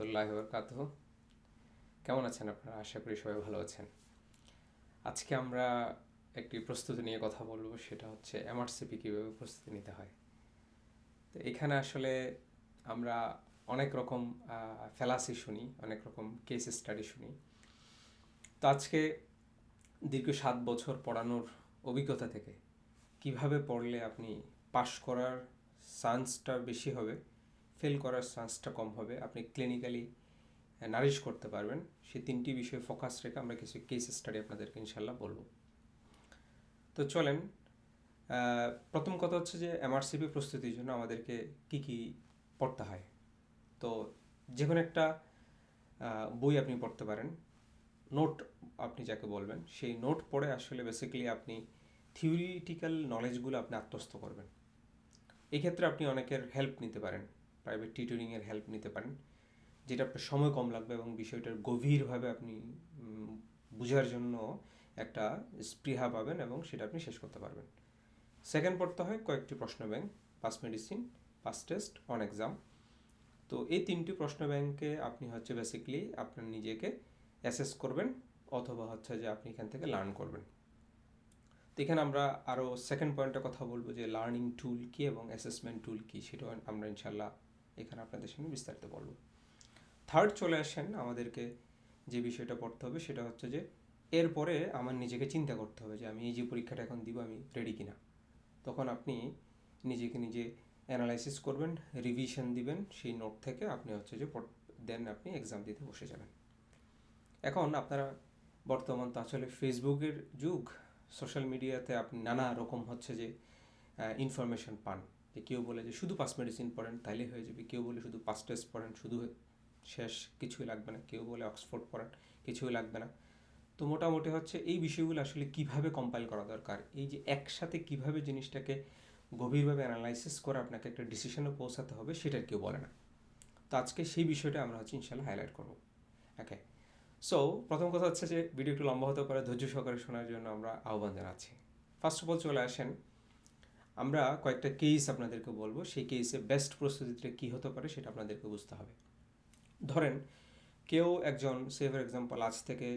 রহমতুল্লাহ বরকাত কেমন আছেন আপনারা? আশা করি সবাই ভালো আছেন। আজকে আমরা একটি প্রস্তুতি নিয়ে কথা বলব, সেটা হচ্ছে এমআরসিপি কীভাবে প্রস্তুতি নিতে হয়। তো এখানে আসলে আমরা অনেক রকম ফেলাসি শুনি, অনেক রকম কেস স্টাডি শুনি। তো আজকে দীর্ঘ সাত বছর পড়ানোর অভিজ্ঞতা থেকে কীভাবে পড়লে আপনি পাশ করার চান্সটা বেশি হবে ফেল করার চান্সটা কম হবে। আপনি ক্লিনিক্যালি নারিশ করতে পারবেন। সেই তিনটি বিষয়ে ফোকাস রেখে আমরা কিছু কেস স্টাডি আপনাদেরকে ইনশাল্লাহ বলব। তো চলেন প্রথম কথা হচ্ছে যে এমআরসিপি প্রস্তুতির জন্য আমাদেরকে কি কি পড়তে হয়। তো যে কোনো একটা বই আপনি পড়তে পারেন। নোট আপনি যাকে বলবেন, সেই নোট পড়ে আসলে বেসিক্যালি আপনি থিওরিটিক্যাল নলেজগুলো আপনি আত্মস্থ করবেন। এক্ষেত্রে আপনি অনেকের হেল্প নিতে পারেন। প্রাইভেট টিউটরিংয়ের হেল্প নিতে পারেন, যেটা আপনার সময় কম লাগবে এবং বিষয়টার গভীরভাবে আপনি বোঝার জন্য একটা স্পৃহা পাবেন এবং সেটা আপনি শেষ করতে পারবেন। সেকেন্ড পড়তে হয় কয়েকটি প্রশ্ন bank pass medicine pass test on exam তো এই তিনটি প্রশ্ন ব্যাংকে আপনি হচ্ছে বেসিক্যালি আপনার নিজেকে অ্যাসেস করবেন অথবা হচ্ছে যে আপনি এখান থেকে লার্ন করবেন। তো এখানে আমরা আরও সেকেন্ড পয়েন্টের কথা বলব যে লার্নিং টুল কী এবং অ্যাসেসমেন্ট টুল কী, সেটাও আমরা ইনশাল্লাহ এখানে আপনাদের সঙ্গে বিস্তারিত বলব। থার্ড চলে আসেন আমাদেরকে যে বিষয়টা পড়তে হবে, সেটা হচ্ছে যে এরপরে আমার নিজেকে চিন্তা করতে হবে যে আমি এই যে পরীক্ষাটা এখন দিব, আমি রেডি কিনা। তখন আপনি নিজেকে নিজে অ্যানালাইসিস করবেন রিভিশন দিবেন, সেই নোট থেকে আপনি হচ্ছে যে দেন আপনি এক্সাম দিতে বসে যাবেন। এখন আপনারা বর্তমান তো আসলে ফেসবুকের যুগ সোশ্যাল মিডিয়াতে আপনি নানা রকম হচ্ছে যে ইনফরমেশন পান। যে কেউ বলে যে শুধু পাস মেডিসিন পড়েন, তাইলে হয়ে যাবে। কেউ বলে শুধু পাস টেস্ট পড়েন, শুধু শেষ কিছুই লাগবে না। কেউ বলে অক্সফোর্ড পড়েন, কিছুই লাগবে না। তো মোটামুটি হচ্ছে এই বিষয়গুলো আসলে কীভাবে কম্পাইল করা দরকার? এই যে একসাথে কীভাবে জিনিসটাকে গভীরভাবে অ্যানালাইসিস করে আপনাকে একটা ডিসিশনে পৌঁছাতে হবে সেটা কেউ বলে না। তো আজকে সেই বিষয়টা আমরা হচ্ছে ইনশাল্লাহ হাইলাইট করব। ওকে সো প্রথম কথা হচ্ছে যে ভিডিও একটু লম্বা হতে পারে। ধৈর্য সহকারে শোনার জন্য আমরা আহ্বান জানাচ্ছি। ফার্স্ট অফ অল চলে আসেন আমরা কয়েকটা কেস আপনাদেরকে বলব। সেই কেসে বেস্ট প্রস্তুতিটা কী হতে পারে সেটা আপনাদেরকে বুঝতে হবে। ধরেন, কেউ একজন সে ফর এক্সাম্পল আজ থেকে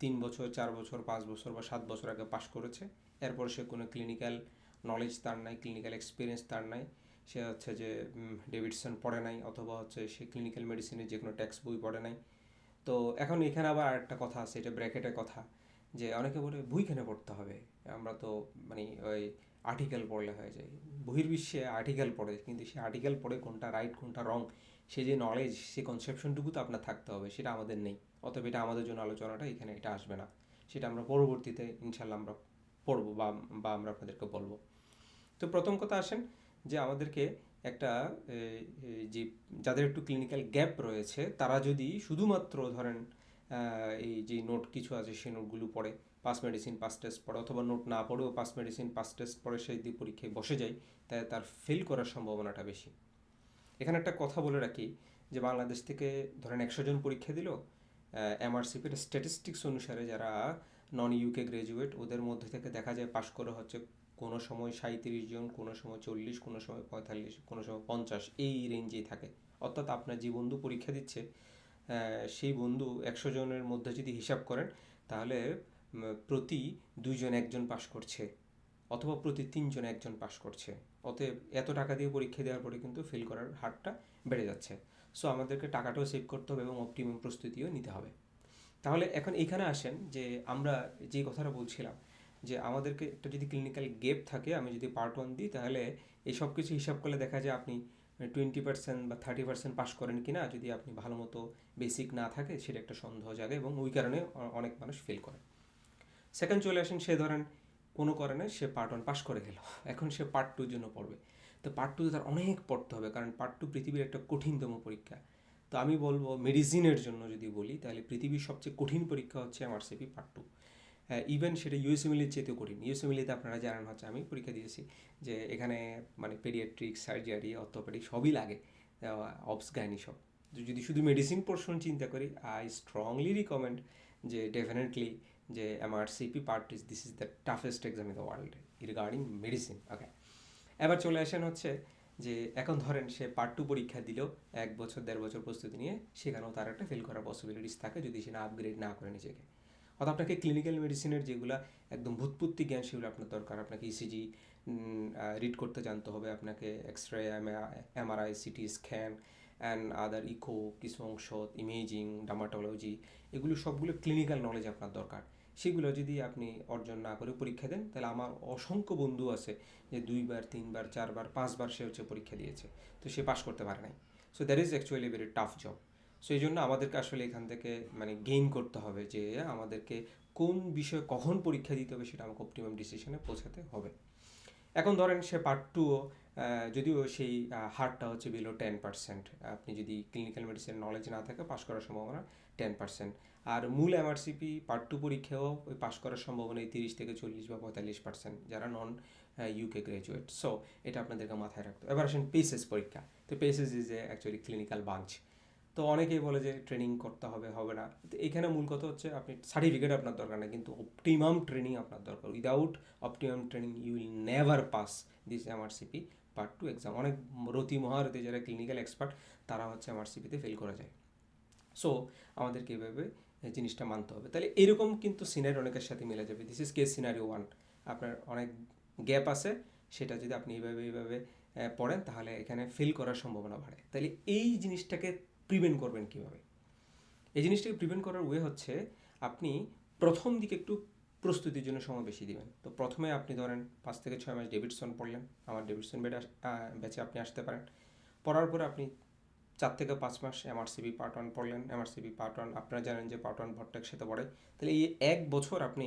তিন বছর, চার বছর, পাঁচ বছর বা সাত বছর আগে পাশ করেছে। এরপর সে কোনো ক্লিনিক্যাল নলেজ তার নাই ক্লিনিক্যাল এক্সপিরিয়েন্স তার নাই। সে হচ্ছে যে ডেভিডসন পড়ে নাই অথবা হচ্ছে সে ক্লিনিক্যাল মেডিসিনের যে কোনো টেক্সট বই পড়ে নাই। তো এখন এখানে আবার আরেকটা কথা আছে, এটা ব্র্যাকেটের কথা। যে অনেকে বলে বই কেন পড়তে হবে। আমরা তো মানে ওই আর্টিকেল পড়লে হয়ে যায়। বহির্বিশ্বে আর্টিকেল পড়ে, কিন্তু সে আর্টিকেল পড়ে কোনটা রাইট কোনটা রং সে যে নলেজ সে কনসেপশনটুকু তো আপনার থাকতে হবে, সেটা আমাদের নেই। অতএব এটা আমাদের জন্য আলোচনাটা এখানে এটা আসবে না। সেটা আমরা পরবর্তীতে ইনশাল্লাহ আমরা পড়ব বা বা আমরা আপনাদেরকে বলব। তো প্রথম কথা আসেন যে আমাদেরকে একটা যে যাদের একটু ক্লিনিক্যাল গ্যাপ রয়েছে, তারা যদি শুধুমাত্র ধরেন এই যে নোট কিছু আছে সেই নোটগুলো পড়ে পাস মেডিসিন পাস টেস্ট পড়ে, অথবা নোট না পড়েও পাস মেডিসিন পাস টেস্ট পড়ে সেই দিয়ে পরীক্ষায় বসে যায়, তাই তার ফেল করার সম্ভাবনাটা বেশি। এখানে একটা কথা বলে রাখি যে বাংলাদেশ থেকে ধরেন একশো জন পরীক্ষা দিল এমআরসিপির স্ট্যাটিস্টিক্স অনুসারে যারা নন ইউকে গ্রাজুয়েট ওদের মধ্যে থেকে দেখা যায় পাশ করে হচ্ছে কোনো সময় সাঁত্রিশ জন, কোনো সময় চল্লিশ, কোনো সময় পঁয়তাল্লিশ, কোনো সময় পঞ্চাশ, এই রেঞ্জেই থাকে। অর্থাৎ আপনার যে বন্ধু পরীক্ষা দিচ্ছে সেই বন্ধু একশো জনের মধ্যে যদি হিসাব করেন, তাহলে প্রতি দুইজন একজন পাশ করছে, অথবা প্রতি তিনজন একজন পাশ করছে। অতএব এত টাকা দিয়ে পরীক্ষা দেওয়ার পরে কিন্তু ফেল করার হারটা বেড়ে যাচ্ছে। সো আমাদেরকে টাকাটাও সেভ করতে হবে এবং অপটিমাম প্রস্তুতিও নিতে হবে। তাহলে এখন এখানে আসেন যে আমরা যে কথাটা বলছিলাম, যে আমাদেরকে একটা যদি ক্লিনিক্যাল গেপ থাকে, আমি যদি পার্ট ওয়ান দিই, তাহলে এই সব কিছু হিসাব করলে দেখা যায় আপনি টোয়েন্টি পার্সেন্ট বা থার্টি পার্সেন্ট পাস করেন কি না যদি আপনি ভালো মতো বেসিক না থাকে, সেটা একটা সন্দেহ জাগে এবং ওই কারণে অনেক মানুষ ফেল করে। সেকেন্ড চলে আসেন, সে ধরেন কোনো কারণে সে পার্ট ওয়ান পাস করে গেল। এখন সে পার্ট টুর জন্য পড়বে। তো পার্ট টু তার অনেক পড়তে হবে, কারণ পার্ট টু পৃথিবীর একটা কঠিনতম পরীক্ষা। তো আমি বলব মেডিসিনের জন্য যদি বলি, তাহলে পৃথিবীর সবচেয়ে কঠিন পরীক্ষা হচ্ছে এমআরসিপি পার্ট টু ইভেন সেটা ইউএসএমএলির চেয়েতেও কঠিন। ইউএসএমএলিতে আপনারা জানেন হচ্ছে, আমি পরীক্ষা দিয়েছি যে এখানে মানে পেডিয়াট্রিক সার্জারি অর্থোপেডিক সবই লাগে। অবস গাইনি সব। যদি শুধু মেডিসিন পোর্শন চিন্তা করি আই স্ট্রংলি রিকমেন্ড যে ডেফিনেটলি যে MRCP part is this is the toughest exam in the world regarding medicine okay এবার চলে আসেন হচ্ছে যে এখন ধরেন সে পার্ট টু পরীক্ষা দিলেও এক বছর, দেড় বছর প্রস্তুতি নিয়ে, সেখানেও তার একটা ফেল করার পসিবিলিটিস থাকে যদি সে না আপগ্রেড না করে নিজেকে। অর্থাৎ আপনাকে ক্লিনিক্যাল মেডিসিনের যেগুলো একদম ভূতপূর্তি জ্ঞান, সেগুলো আপনার দরকার। আপনাকে E ইসিজি রিড করতে জানতে হবে, আপনাকে X ray MRI CT scan and other echo কিছু অংশ ইমেজিং ডার্মাটোলজি এগুলো সবগুলো ক্লিনিক্যাল নলেজ আপনার দরকার। সেগুলো যদি আপনি অর্জন না করে পরীক্ষা দেন, তাহলে আমার অসংখ্য বন্ধু আছে যে দুইবার, তিনবার, চারবার, পাঁচবার সে হচ্ছে পরীক্ষা দিয়েছে। তো সে পাশ করতে পারে নাই। So that is actually very tough job so এই জন্য আমাদেরকে আসলে এখান থেকে মানে গেইন করতে হবে যে আমাদেরকে কোন বিষয়ে কখন পরীক্ষা দিতে হবে সেটা আমাকে অপটিমাম ডিসিশনে পৌঁছাতে হবে। এখন ধরেন সে পার্ট টুও যদিও সেই হারটা হচ্ছে বিলো টেন পার্সেন্ট আপনি যদি ক্লিনিক্যাল মেডিসিন নলেজ না থাকে পাশ করার সম্ভাবনা টেন পার্সেন্ট আর মূল এমআরসিপি পার্ট টু পরীক্ষাও ওই পাশ করার সম্ভাবনা এই তিরিশ থেকে চল্লিশ বা পঁয়তাল্লিশ পার্সেন্ট যারা নন ইউকে গ্র্যাজুয়েট সো এটা আপনাদেরকে মাথায় রাখতে। এবার আসেন পেসেস পরীক্ষা। তো PACES is a actually clinical bunch তো অনেকেই বলে যে ট্রেনিং করতে হবে হবে না। তো এখানে মূল কথা হচ্ছে আপনি সার্টিফিকেট আপনার দরকার নেই, কিন্তু অপটিমাম ট্রেনিং আপনার দরকার। Without optimum training you will never pass this MRCP part two exam অনেক রতি মহারতি যারা ক্লিনিক্যাল এক্সপার্ট তারা হচ্ছে এমআরসিপিতে ফেল করে যায়। সো আমাদেরকে এভাবে জিনিসটা মানতে হবে। তাহলে এরকম কিন্তু সিনারি অনেকের সাথে মিলে যাবে। This is case scenario one আপনার অনেক গ্যাপ আছে, সেটা যদি আপনি এইভাবে এইভাবে পড়েন, তাহলে এখানে ফেল করার সম্ভাবনা বাড়ে। তাহলে এই জিনিসটাকে প্রিভেন্ট করবেন কীভাবে? এই জিনিসটাকে প্রিভেন্ট করার ওয়ে হচ্ছে আপনি প্রথম দিকে একটু প্রস্তুতির জন্য সময় বেশি দিবেন। তো প্রথমে আপনি ধরেন পাঁচ থেকে ছয় মাস ডেভিডসন পড়লেন, আমার ডেভিডসন বেড ব্যাচে আপনি আসতে পারেন। পড়ার পরে আপনি চার থেকে পাঁচ মাস এমআরসিবি পার্ট ওয়ান পড়লেন। এমআরসিবি পার্ট ওয়ান আপনারা জানেন যে পার্ট ওয়ান ভট্টের সাথে পড়ে। তাহলে এই এক বছর আপনি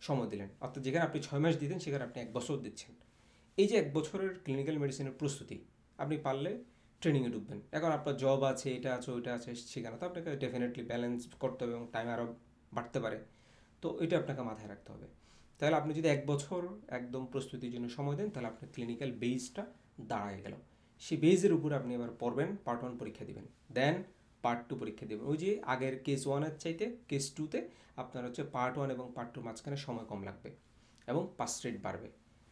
সময় দিলেন। অর্থাৎ যেখানে আপনি ছয় মাস দিতেন, সেখানে আপনি এক বছর দিচ্ছেন। এই যে এক বছরের ক্লিনিক্যাল মেডিসিনের প্রস্তুতি, আপনি পারলে ট্রেনিংয়ে ঢুকবেন। এখন আপনার জব আছে, এটা আছে, ওইটা আছে, সেখানে তো আপনাকে ডেফিনেটলি ব্যালেন্স করতে হবে এবং টাইম আরও বাড়তে পারে। তো এটা আপনাকে মাথায় রাখতে হবে। তাহলে আপনি যদি এক বছর একদম প্রস্তুতির জন্য সময় দেন, তাহলে আপনার ক্লিনিক্যাল বেসটা দাঁড়ায় গেল। সেই বেজের উপরে আপনি এবার পড়বেন পার্ট ওয়ান পরীক্ষা দেবেন। দেন পার্ট টু পরীক্ষা দেবেন। ওই যে আগের কেস ওয়ানের চাইতে কেস টুতে আপনার হচ্ছে পার্ট ওয়ান এবং পার্ট টুর মাঝখানে সময় কম লাগবে এবং পাস রেট বাড়বে।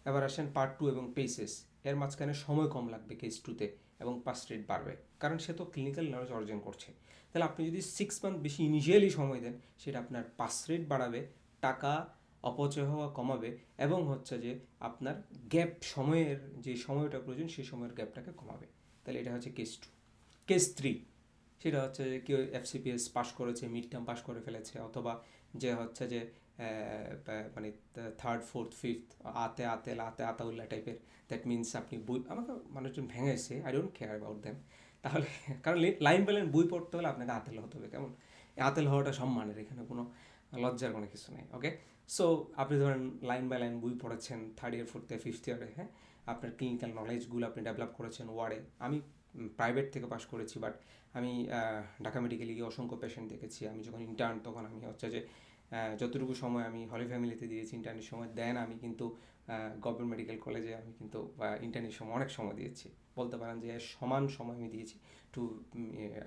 এবার আসেন পার্ট টু এবং পেসেস এর মাঝখানে সময় কম লাগবে কেস টুতে এবং পাস রেট বাড়বে। কারণ সে তো ক্লিনিক্যাল নলেজ অর্জন করছে। তাহলে আপনি যদি সিক্স মান্থ বেশি ইনিশিয়ালি সময় দেন, সেটা আপনার পাস রেট বাড়াবে, টাকা অপচয় হওয়া কমাবে এবং হচ্ছে যে আপনার গ্যাপ সময়ের যে সময়টা প্রয়োজন, সেই সময়ের গ্যাপটাকে কমাবে। তাহলে এটা হচ্ছে কেস টু কেস থ্রি সেটা হচ্ছে যে কেউ এফসিপিএস পাস করেছে মিড টার্ম পাস করে ফেলেছে, অথবা যে হচ্ছে যে মানে থার্ড ফোর্থ ফিফথ আতে আতে আতে আতাউল্লা টাইপের দ্যাট মিনস আপনি বই, আমাকে মানুষজন ভেঙেছে I don't care about them তাহলে, কারণ লাইন বাই বই পড়তে হলে আপনাকে আতেল হতে হবে, কেমন? আতেল হওয়াটা সম্মানের, এখানে কোনো লজ্জার কোনো কিছু নেই ওকে সো আপনি ধরেন লাইন বাই লাইন বই পড়েছেন third year fourth year fifth ইয়ারে হ্যাঁ? আপনার ক্লিনিক্যাল নলেজগুলো আপনি ডেভেলপ করেছেন ওয়ার্ডে আমি প্রাইভেট থেকে পাস করেছি বাট আমি ঢাকা মেডিকেলে গিয়ে অসংখ্য পেশেন্ট দেখেছি। আমি যখন ইন্টার্ন তখন আমি হচ্ছে যে যতটুকু সময় আমি হলি ফ্যামিলিতে দিয়েছি ইন্টার্নের সময় দেন আমি কিন্তু গভর্নমেন্ট মেডিকেল কলেজে আমি কিন্তু ইন্টার্নের সময় অনেক সময় দিয়েছি। বলতে পারেন যে, সমান সময় আমি দিয়েছি to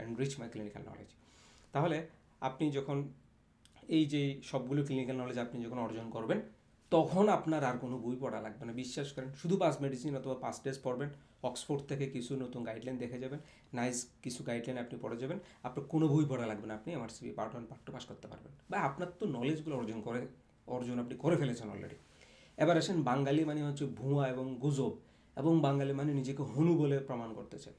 enrich my clinical knowledge তাহলে আপনি যখন এই যে সবগুলো ক্লিনিক্যাল নলেজ আপনি যখন অর্জন করবেন, তখন আপনার আর কোনো বই পড়া লাগবে না। বিশ্বাস করেন, শুধু পাস মেডিসিন অথবা পাস টেস্ট পড়বেন। অক্সফোর্ড থেকে কিছু নতুন গাইডলাইন দেখে যাবেন। নাইস কিছু গাইডলাইন আপনি পড়ে যাবেন। আপনার কোনো বই পড়া লাগবে না, আপনি আমার CB part one part two pass করতে পারবেন। বা আপনার তো নলেজগুলো অর্জন করে, অর্জন আপনি করে ফেলেছেন অলরেডি এবার আসেন, বাঙালি মানে হচ্ছে ভুয়া এবং গুজব, এবং বাঙালি মানে নিজেকে হনু বলে প্রমাণ করতেছে।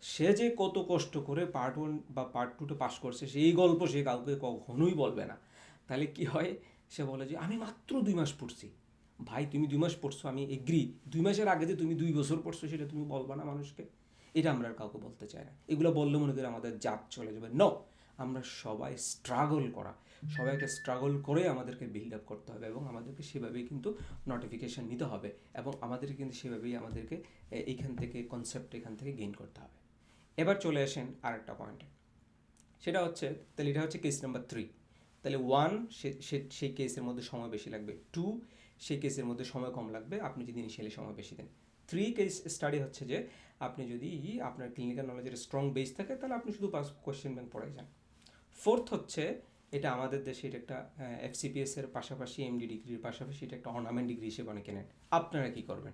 সে যে কত কষ্ট করে পার্ট ওয়ান বা পার্ট টুতে পাস করছে, সেই গল্প সে কাউকে কখনোই বলবে না। তাহলে কি হয়? সে বলে যে, আমি মাত্র দুই মাস পড়ছি। ভাই, তুমি দুই মাস পড়ছো, আমি এগ্রি দুই মাসের আগে যে তুমি দুই বছর পড়ছো, সেটা তুমি বলবা না মানুষকে। এটা আমরা আর কাউকে বলতে চাই না। এগুলো বললে মনে করি আমাদের জাত চলে যাবে। ন আমরা সবাই স্ট্রাগল করা। সবাইকে স্ট্রাগল করে আমাদেরকে বিল্ড আপ করতে হবে এবং আমাদেরকে সেভাবেই কিন্তু নোটিফিকেশান নিতে হবে এবং আমাদেরকে কিন্তু সেভাবেই আমাদেরকে, এ- এইখান থেকে কনসেপ্ট এখান থেকে গেইন করতে হবে। এবার চলে আসেন আরেকটা পয়েন্টে সেটা হচ্ছে, তাহলে এটা হচ্ছে কেস নাম্বার থ্রি তাহলে ওয়ান সে সেই কেসের মধ্যে সময় বেশি লাগবে। টু সেই কেসের মধ্যে সময় কম লাগবে, আপনি যদি ইনিশিয়ালি সময় বেশি দেন। থ্রি কেস স্টাডি হচ্ছে যে, আপনি যদি আপনার ক্লিনিক্যাল নলেজের স্ট্রং বেস থাকে, তাহলে আপনি শুধু পাস কোয়েশ্চেন ব্যাংক পড়াই যান। ফোর্থ হচ্ছে, এটা আমাদের দেশে এটা একটা এফসিপিএস এর পাশাপাশি এমডি ডিগ্রির পাশাপাশি এটা একটা অর্নামেন্ট ডিগ্রি হিসেবে অনেকে নেন। আপনারা কী করবেন?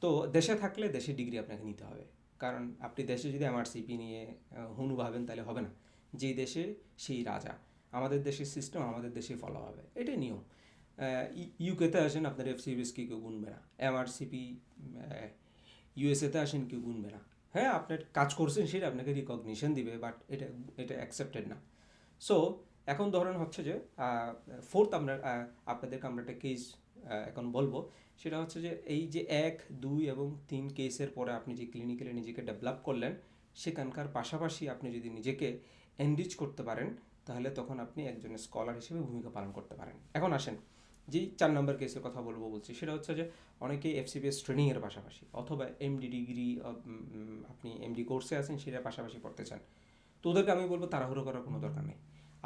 তো দেশে থাকলে দেশে ডিগ্রি আপনাকে নিতে হবে। কারণ আপনি দেশে যদি এমআরসিপি নিয়ে হুনু ভাবেন, তাহলে হবে না। যেই দেশে সেই রাজা। আমাদের দেশের সিস্টেম আমাদের দেশেই ফলো হবে। এটাই নিয়ম। ইউকেতে আসেন আপনার এফসিবিএসকে কেউ গুনবে না। এমআরসিপি ইউএসএতে আসেন কেউ গুনবে না। হ্যাঁ আপনার কাজ করছেন সেটা আপনাকে রিকগনিশন দিবে বাট এটা এটা অ্যাকসেপ্টেড না। সো এখন ধরেন হচ্ছে যে ফোর্থ আহ, আপনাদেরকে আমরা একটা কেস এখন বলব। সেটা হচ্ছে যে এই যে এক দুই এবং তিন কেসের পরে আপনি যে ক্লিনিক্যালি নিজেকে ডেভেলপ করলেন সেখানকার পাশাপাশি আপনি যদি নিজেকে এনরিচ করতে পারেন তাহলে তখন আপনি একজন স্কলার হিসেবে ভূমিকা পালন করতে পারেন। এখন আসেন। যেই চার নম্বর কেসের কথা বলব বলছি, সেটা হচ্ছে যে অনেকে এফসিপিএস ট্রেনিংয়ের পাশাপাশি অথবা এমডি ডিগ্রি আপনি এমডি কোর্সে আছেন, সেটার পাশাপাশি পড়তে চান। তো ওদেরকে আমি বলব তাড়াহুড়ো করার কোনো দরকার নেই।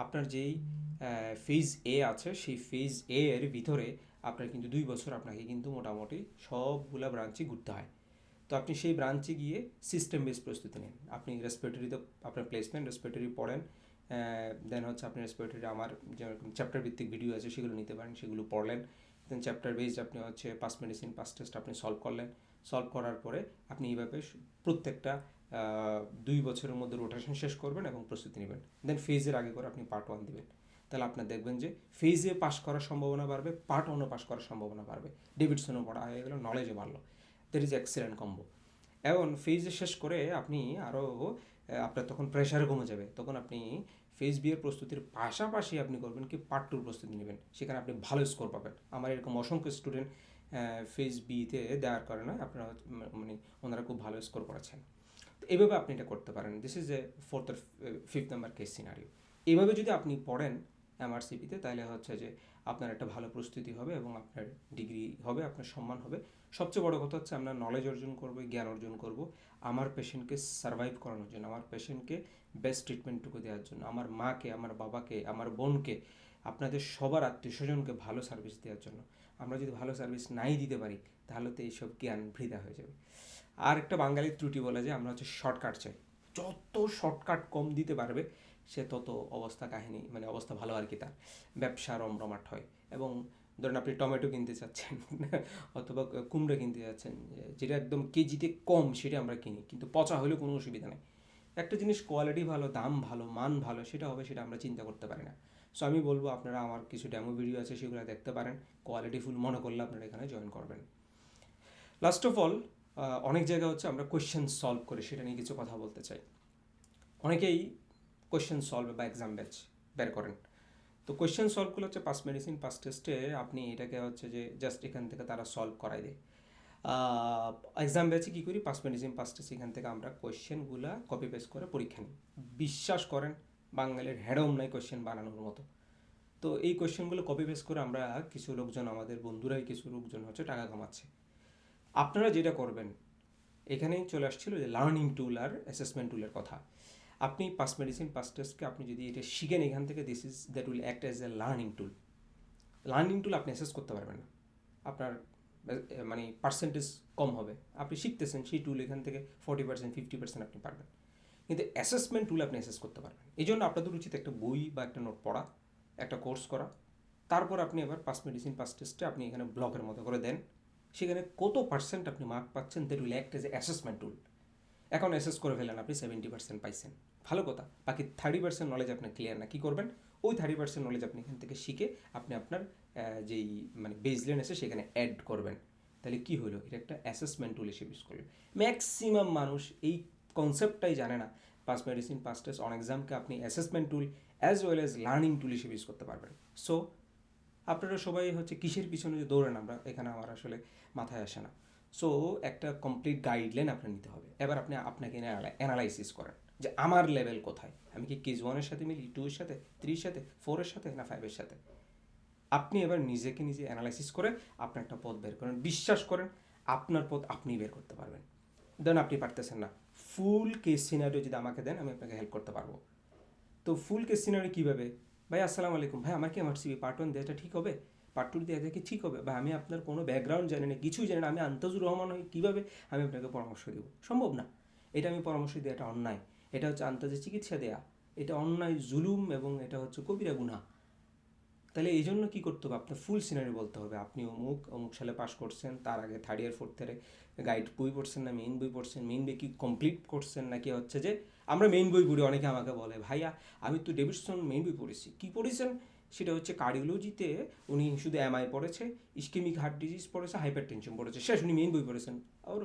আপনার যেই ফেজ এ আছে, সেই ফেজ এ এর ভিতরে আপনার কিন্তু দুই বছর আপনাকে কিন্তু মোটামুটি সবগুলা ব্রাঞ্চে ঘুরতে হয়। তো আপনি সেই ব্রাঞ্চে গিয়ে সিস্টেম বেস প্রস্তুতি নেন। আপনি রেসপিরেটরিতে আপনার প্লেসমেন্ট রেসপিরেটরি পড়েন দেন হচ্ছে আপনি রেসপিরেটরি আমার যেরকম চ্যাপ্টার ভিত্তিক ভিডিও আছে, সেগুলো নিতে পারেন, সেগুলো পড়লেন। দেন চ্যাপ্টার বেসড আপনি হচ্ছে পাস মেডিসিন পাস টেস্ট আপনি সলভ করলেন। সলভ করার পরে আপনি এইভাবে প্রত্যেকটা দুই বছরের মধ্যে রোটেশন শেষ করবেন এবং প্রস্তুতি নেবেন। দেন ফেজের আগে করে আপনি পার্ট ওয়ান দিবেন। তাহলে আপনার দেখবেন যে ফেজে পাস করার সম্ভাবনা বাড়বে পার্ট ওয়ানও পাস করার সম্ভাবনা বাড়বে। ডেভিডসনও পড়া হয়ে গেল নলেজও বাড়লো। দ্যাট ইজ এক্সিলেন্ট কম্বো এবং ফেজে শেষ করে আপনি আরও আপনার তখন প্রেশার কমে যাবে। তখন আপনি ফেস বিয়ের প্রস্তুতির পাশাপাশি আপনি করবেন কি পার্ট টুর প্রস্তুতি নেবেন। সেখানে আপনি ভালো স্কোর পাবেন। আমার এরকম অসংখ্য স্টুডেন্ট ফেজ বিতে দেওয়ার কারণে আপনারা মানে ওনারা খুব ভালো স্কোর করেছেন। তো এইভাবে আপনি এটা করতে পারেন। দিস ইজ এ ফোর্থ আর ফিফথ নাম্বার কেস সিনারিও এইভাবে যদি আপনি পড়েন এমআরসিপিতে তাহলে হচ্ছে যে আপনার একটা ভালো প্রস্তুতি হবে এবং আপনার ডিগ্রি হবে, আপনার সম্মান হবে। সবচেয়ে বড় কথা হচ্ছে আমরা নলেজ অর্জন করব, জ্ঞান অর্জন করব। আমার পেশেন্টকে সার্ভাইভ করানোর জন্য, আমার পেশেন্টকে বেস্ট ট্রিটমেন্টটুকু দেওয়ার জন্য, আমার মাকে, আমার বাবাকে, আমার বোনকে, আপনাদের সবার আত্মীয় স্বজনকে ভালো সার্ভিস দেওয়ার জন্য। আমরা যদি ভালো সার্ভিস নাই দিতে পারি, তাহলে তো এইসব জ্ঞান বৃথা হয়ে যাবে। আর একটা বাঙালির ত্রুটি বলা যায় আমরা হচ্ছে শর্টকাট চাই। যত শর্টকাট কম দিতে পারবে, সে তত অবস্থা কাহিনী মানে অবস্থা ভালো আর কি তার। ব্যবসা রমরমাট হয়। এবং ধরেন আপনি টমেটো কিনতে চাচ্ছেন, অথবা কুমড়ো কিনতে যাচ্ছেন যে- যেটা একদম কেজিতে কম সেটা আমরা কিনি, কিন্তু পচা হলেও কোনো অসুবিধা নেই। একটা জিনিস কোয়ালিটি ভালো, দাম ভালো, মান ভালো, সেটা হবে সেটা আমরা চিন্তা করতে পারি না। সো আমি বলব আপনারা আমার কিছু ডেমো ভিডিও আছে সেগুলো দেখতে পারেন কোয়ালিটি ফুল মনে করলে আপনারা এখানে জয়েন করবেন। লাস্ট অফ অল অনেক জায়গা হচ্ছে আমরা কোয়েশ্চেন সলভ করে সেটা নিয়ে কিছু কথা বলতে চাই। অনেকেই কোয়েশ্চেন সলভ বা এক্সাম ব্যাচ বের করেন। তো কোয়েশ্চেন সলভগুলো হচ্ছে পাস মেডিসিন পাস টেস্টে আপনি এটাকে হচ্ছে যে জাস্ট এখান থেকে তারা সলভ করাই দেয়। এক্সাম ব্যাচে কী করি? পাস মেডিসিন পাস টেস্ট এখান থেকে আমরা কোয়েশ্চেনগুলো কপি পেস্ট করে পরীক্ষা নিই। বিশ্বাস করেন, বাঙালির হেডম নাই কোয়েশ্চেন বানানোর মতো। তো এই কোয়েশ্চেনগুলো কপি পেস্ট করে আমরা কিছু লোকজন, আমাদের বন্ধুরাই কিছু লোকজন হচ্ছে টাকা কামাচ্ছে। আপনারা যেটা করবেন, এখানেই চলে আসছিল যে লার্নিং টুল আর অ্যাসেসমেন্ট টুলের কথা। আপনি পাস মেডিসিন পাস টেস্টকে আপনি যদি এটা শিখেন এখান থেকে this is that will act as a learning tool learning tool আপনি অ্যাসেস করতে পারবেন না। আপনার মানে পার্সেন্টেজ কম হবে। আপনি শিখতেছেন, সেই টুল এখান থেকে ফর্টি পার্সেন্ট ফিফটি পার্সেন্ট আপনি পারবেন। কিন্তু অ্যাসেসমেন্ট টুল আপনি অ্যাসেস করতে পারবেন। এই জন্য আপনাদের উচিত একটা বই বা একটা নোট পড়া, একটা কোর্স করা। তারপর আপনি এবার পাস মেডিসিন পাস টেস্টে আপনি এখানে ব্লকের মতো করে দেন। সেখানে কত পার্সেন্ট আপনি মার্ক পাচ্ছেন that will act as a assessment tool এখন অ্যাসেস করে ফেলেন আপনি সেভেন্টি পার্সেন্ট পাইছেন। ভালো কথা। বাকি থার্টি পার্সেন্ট নলেজ আপনার ক্লিয়ার না, কী করবেন? ওই থার্টি পার্সেন্ট নলেজ আপনি এখান থেকে শিখে আপনি আপনার যেই মানে বেসলাইন এসে সেখানে অ্যাড করবেন। তাহলে কি হলো? এটা একটা অ্যাসেসমেন্ট টুল হিসেবে ইউজ করল ম্যাক্সিমাম মানুষ এই কনসেপ্টটাই জানে না। Pass medicine pass test on এক্সামকে আপনি assessment tool as well as learning tool হিসেবে ইউজ করতে পারবেন। সো আপনারা সবাই হচ্ছে কিসের পিছনে যে দৌড়েন আমরা, এখানে আমার আসলে মাথায় আসে না। সো একটা কমপ্লিট গাইডলাইন আপনার নিতে হবে। এবার আপনি আপনাকে অ্যানালাইসিস করেন যে আমার লেভেল কোথায়? আমি কি কেজ ওয়ানের সাথে মিলি টু এর সাথে থ্রির সাথে ফোরের সাথে, না ফাইভের সাথে? আপনি এবার নিজেকে নিজে অ্যানালাইসিস করে আপনার একটা পথ বের করেন। বিশ্বাস করেন, আপনার পথ আপনি বের করতে পারবেন। দেন আপনি পারতেছেন না। ফুল কেস সিনারিও যদি আমাকে দেন, আমি আপনাকে হেল্প করতে পারব। তো ফুল কেস সিনারি কীভাবে? ভাই, আসসালামু আলাইকুম। ভাই, আমার কি আমার সিবি পার্ট ওয়ান দেওয়াটা ঠিক হবে? পার্ট টু দেওয়া কি ঠিক হবে বা আমি আপনার কোনো ব্যাকগ্রাউন্ড জানি না, কিছুই জানি না, আমি আন্তাজুর রহমান হই কীভাবে আমি আপনাকে পরামর্শ দেবো? সম্ভব না। এটা আমি পরামর্শ দেওয়াটা অন্যায়। এটা হচ্ছে আন্তাজে চিকিৎসা দেয়া। এটা অন্যায়, জুলুম এবং এটা হচ্ছে কবিরা গুনাহ তাহলে এই জন্য কী করতে হবে? আপনার ফুল সিনারি বলতে হবে। আপনি অমুক অমুক সালে পাস করছেন, তার আগে থার্ড ইয়ার ফোর্থ ইয়ারে গাইড বই পড়ছেন না মেইন বই পড়ছেন মেইন বই কি কমপ্লিট করছেন না নাকি হচ্ছে যে আমরা মেইন বই পড়ি, অনেকে আমাকে বলে, ভাইয়া, আমি তো ডেভিডসন মেইন বই পড়েছি। কী পড়েছেন? সেটা হচ্ছে কার্ডিওলজিতে উনি শুধু এমআই পড়েছে ইস্কেমিক হার্ট ডিজিজ পড়েছে হাইপার টেনশন পড়েছে। শেষ, উনি মেইন বই পড়েছেন। ওর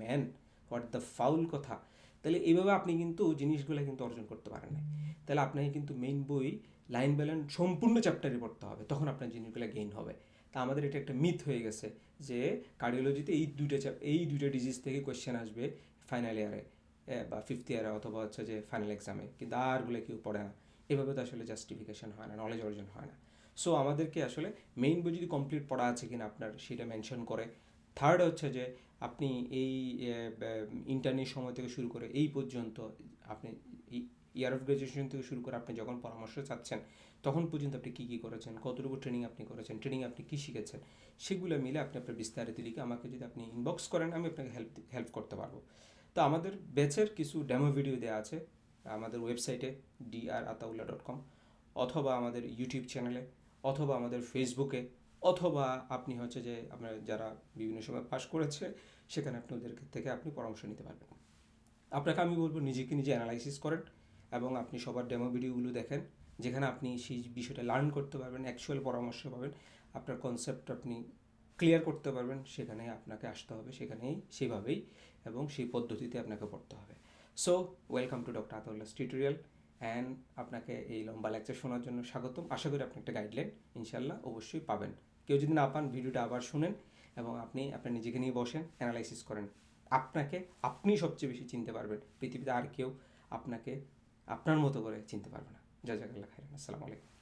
ম্যান হোয়াট দ্য ফাউল কথা। তাহলে এইভাবে আপনি কিন্তু জিনিসগুলো কিন্তু অর্জন করতে পারেন না তাহলে আপনাকে কিন্তু মেইন বই লাইন ব্যালেন্স সম্পূর্ণ চ্যাপ্টারে পড়তে হবে। তখন আপনার জিনিসগুলো গেইন হবে। তা আমাদের এটা একটা মিথ হয়ে গেছে যে কার্ডিওলজিতে এই দুইটা এই দুইটা ডিজিজ থেকে কোয়েশ্চেন আসবে ফাইনাল ইয়ারে বা ফিফথ ইয়ারে অথবা হচ্ছে যে ফাইনাল এক্সামে কিন্তু আরগুলো কেউ পড়ে না। এভাবে তো আসলে জাস্টিফিকেশন হয় না নলেজ অর্জন হয় না। সো আমাদেরকে আসলে মেইন বই যদি কমপ্লিট পড়া আছে কিনা আপনার, সেটা মেনশন করে। থার্ড হচ্ছে যে, আপনি এই ইন্টারনেট সময় থেকে শুরু করে এই পর্যন্ত আপনি ইয়ার অফ গ্র্যাজুয়েশন থেকে শুরু করে আপনি যখন পরামর্শ চাচ্ছেন, তখন পর্যন্ত আপনি কী কী করেছেন, কতটুকু ট্রেনিং আপনি করেছেন ট্রেনিং আপনি কী শিখেছেন, সেগুলো মিলে আপনি আপনার বিস্তারিত লিখে আমাকে যদি আপনি ইনবক্স করেন, আমি আপনাকে হেল্প হেল্প করতে পারব। তো আমাদের ব্যাচের কিছু ডেমো ভিডিও দেওয়া আছে। আমাদের ওয়েবসাইটে ডিআর আতাউল্লাহ ডট কম অথবা আমাদের ইউটিউব চ্যানেলে অথবা আমাদের ফেসবুকে অথবা আপনি হচ্ছে যে আপনার যারা বিভিন্ন সময় পাস করেছে, সেখানে আপনি ওদের থেকে আপনি পরামর্শ নিতে পারবেন। আপনাকে আমি বলব নিজেকে নিজে অ্যানালাইসিস করেন এবং আপনি সবার ডেমো ভিডিওগুলো দেখেন, যেখানে আপনি সেই বিষয়টা লার্ন করতে পারবেন অ্যাকচুয়াল পরামর্শ পাবেন, আপনার কনসেপ্ট আপনি ক্লিয়ার করতে পারবেন সেখানে আপনাকে আসতে হবে, সেখানেই সেভাবেই এবং সেই পদ্ধতিতে আপনাকে পড়তে হবে। So welcome to doctor Ataullah tutorial and আপনাকে এই লম্বা লেকচার শোনার জন্য স্বাগতম। আশা করি আপনি একটা গাইডলাইন ইনশাল্লাহ অবশ্যই পাবেন। কেউ যদি না পান, ভিডিওটা আবার শুনেন এবং আপনি আপনার নিজেকে নিয়ে বসেন অ্যানালাইসিস করেন। আপনাকে, আপনি সবচেয়ে বেশি চিনতে পারবেন। পৃথিবীতে আর কেউ আপনাকে, আপনার মতো করে চিনতে পারবে না। যা জাকাল্লাহ খাইরান আসসালামু আলাইকুম।